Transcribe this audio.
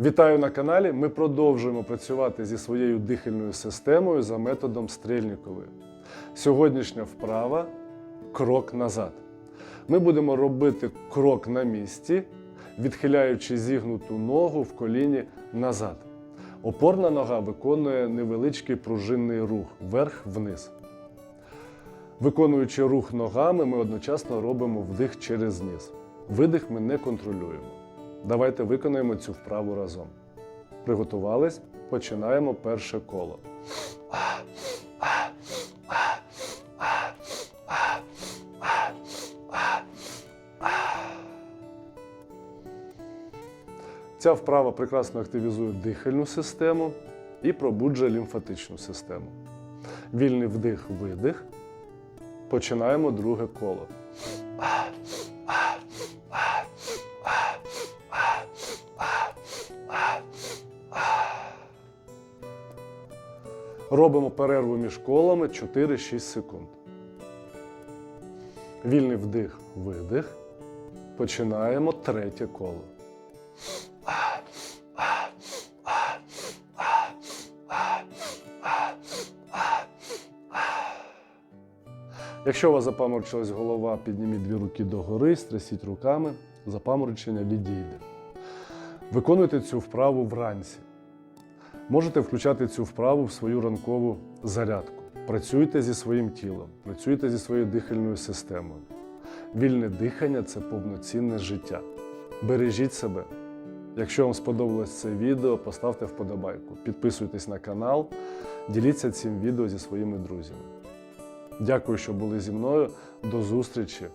Вітаю на каналі. Ми продовжуємо працювати зі своєю дихальною системою за методом Стрельнікової. Сьогоднішня вправа крок назад. Ми будемо робити крок на місці, відхиляючи зігнуту ногу в коліні назад. Опорна нога виконує невеличкий пружинний рух вверх-вниз. Виконуючи рух ногами, ми одночасно робимо вдих через низ. Видих ми не контролюємо. Давайте виконаємо цю вправу разом. Приготувались? Починаємо перше коло. Ця вправа прекрасно активізує дихальну систему і пробуджує лімфатичну систему. Вільний вдих-видих. Починаємо друге коло. Робимо перерву між колами 4-6 секунд. Вільний вдих, видих. Починаємо третє коло. Якщо у вас запаморочилась голова, підніміть дві руки догори, стрясіть руками, запаморочення відійде. Виконуйте цю вправу вранці. Можете включати цю вправу в свою ранкову зарядку. Працюйте зі своїм тілом, працюйте зі своєю дихальною системою. Вільне дихання це повноцінне життя. Бережіть себе. Якщо вам сподобалось це відео, поставте вподобайку, підписуйтесь на канал, діліться цим відео зі своїми друзями. Дякую, що були зі мною. До зустрічі